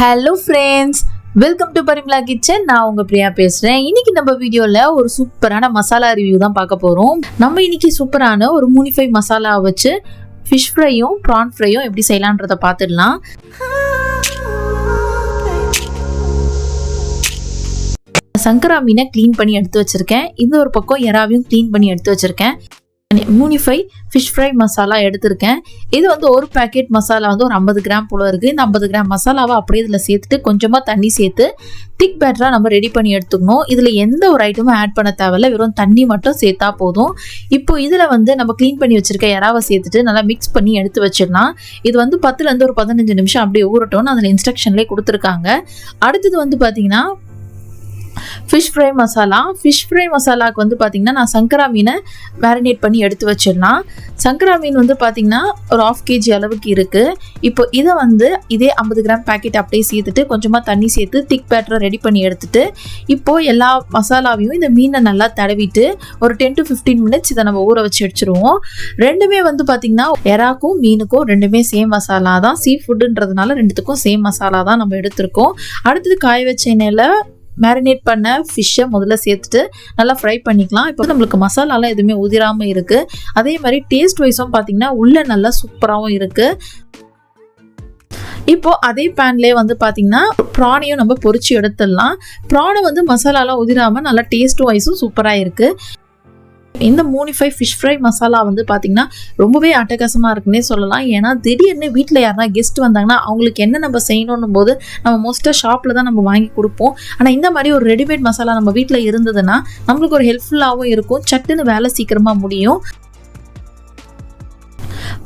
Hello friends welcome to Parimala kitchen நான் உங்க பிரியா பேசுறேன். இன்னைக்கு நம்ம வீடியோல ஒரு சூப்பரான மசாலா ரிவ்யூ தான் பார்க்க போறோம். நம்ம இன்னைக்கு சூப்பரான ஒரு மூணிஃபை மசாலா வச்சு ஃபிஷ் ஃப்ரையும் ப்ரான் ஃப்ரையும் எப்படி செய்யலான்றத பார்த்துடலாம். சங்கரா மீனை க்ளீன் பண்ணி எடுத்து வச்சிருக்கேன். இந்த ஒரு பக்கம் எறாவையும் க்ளீன் பண்ணி எடுத்து வச்சிருக்கேன். மூனிஃபை ஃபிஷ் ஃப்ரை மசாலா எடுத்திருக்கேன். இது வந்து ஒரு பேக்கெட் மசாலா வந்து ஒரு ஐம்பது கிராம் போல் இருக்குது இந்த ஐம்பது கிராம் மசாலாவை அப்படியே இதில் சேர்த்துட்டு கொஞ்சமாக தண்ணி சேர்த்து திக் பேட்டராக நம்ம ரெடி பண்ணி எடுத்துக்கணும். இதில் எந்த ஒரு ஐட்டமும் ஆட் பண்ண தேவையில்ல. வெறும் தண்ணி மட்டும் சேர்த்தா போதும். இப்போ இதில் வந்து நம்ம க்ளீன் பண்ணி வச்சுருக்க இறாவை சேர்த்துட்டு நல்லா மிக்ஸ் பண்ணி எடுத்து வச்சிடலாம். இது வந்து பத்துலேருந்து ஒரு பதினஞ்சு நிமிஷம் அப்படியே ஊறட்டும்னு அதில் இன்ஸ்ட்ரக்ஷன்லேயே கொடுத்துருக்காங்க. அடுத்தது வந்து பார்த்திங்கன்னா fish fry masala fish fry மசாலாவுக்கு வந்து பார்த்திங்கன்னா நான் சங்கரா மீனை மேரினேட் பண்ணி எடுத்து வச்சிடலாம். சங்கரா மீன் வந்து பார்த்திங்கன்னா ஒரு ஆஃப் கேஜி அளவுக்கு இருக்குது இப்போ இதை வந்து இதே ஐம்பது கிராம் பேக்கெட் அப்படியே சேர்த்துட்டு கொஞ்சமாக தண்ணி சேர்த்து திக் பேட்டரை ரெடி பண்ணி எடுத்துட்டு இப்போது எல்லா மசாலாவையும் இந்த மீனை நல்லா தடவிட்டு ஒரு டென் டு ஃபிஃப்டீன் மினிட்ஸ் இதை நம்ம ஊற வச்சு எடுத்துருவோம். ரெண்டுமே வந்து பார்த்திங்கன்னா எறாக்கும் மீனுக்கும் ரெண்டுமே சேம் மசாலா தான் சீ ஃபுட்டுன்றதுனால ரெண்டுத்துக்கும் சேம் மசாலா தான் நம்ம எடுத்திருக்கோம். அடுத்தது காய வச்ச எண்ணெயில் மேரினேட் பண்ண ஃபிஷ்ஷை முதல்ல சேர்த்துட்டு நல்லா ஃப்ரை பண்ணிக்கலாம். இப்போ நம்மளுக்கு மசாலாலாம் எதுவுமே உதிராமல் இருக்குது அதே மாதிரி டேஸ்ட் வைஸும் பார்த்தீங்கன்னா உள்ளே நல்லா சூப்பராகவும் இருக்குது இப்போ அதே பேன்லேயே வந்து பார்த்திங்கன்னா ப்ரானையும் நம்ம பொறிச்சு எடுத்துடலாம். ப்ரானை வந்து மசாலாலாம் உதிராமல் நல்லா டேஸ்ட் வைஸும் சூப்பராக இருக்குது இந்த மூணிஃபை ஃபிஷ் ஃப்ரை மசாலா வந்து பார்த்திங்கன்னா ரொம்பவே அட்டகாசமாக இருக்குன்னே சொல்லலாம். ஏன்னா திடீர்னு வீட்டில் யாருனா கெஸ்ட் வந்தாங்கன்னா அவங்களுக்கு என்ன நம்ம செய்யணும் போது நம்ம மோஸ்ட்டாக ஷாப்பில் தான் நம்ம வாங்கி கொடுப்போம். ஆனால் இந்த மாதிரி ஒரு ரெடிமேட் மசாலா நம்ம வீட்டில் இருந்ததுன்னா நம்மளுக்கு ஒரு ஹெல்ப்ஃபுல்லாகவும் இருக்கும். சட்டுன்னு வேலை சீக்கிரமாக முடியும்.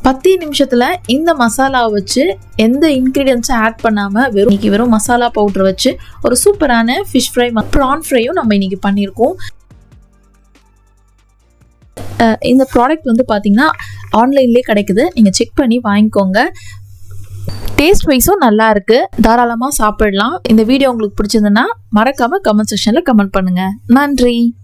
பத்து நிமிஷத்தில் இந்த மசாலாவை வச்சு எந்த இன்க்ரீடியன்ஸும் ஆட் பண்ணாமல் வெறும் இன்னைக்கு வெறும் மசாலா பவுடர் வச்சு ஒரு சூப்பரான ஃபிஷ் ஃப்ரை ப்ரான் ஃப்ரையும் நம்ம இன்னைக்கு பண்ணியிருக்கோம். இந்த ப்ராடக்ட் வந்து பார்த்தீங்கன்னா ஆன்லைன்லேயே கிடைக்குது. நீங்கள் செக் பண்ணி வாங்கிக்கோங்க. டேஸ்ட் வைஸும் நல்லா இருக்கு. தாராளமாக சாப்பிடலாம். இந்த வீடியோ உங்களுக்கு பிடிச்சிருந்ததுன்னா மறக்காமல் கமெண்ட் செக்ஷனில் கமெண்ட் பண்ணுங்கள் நன்றி.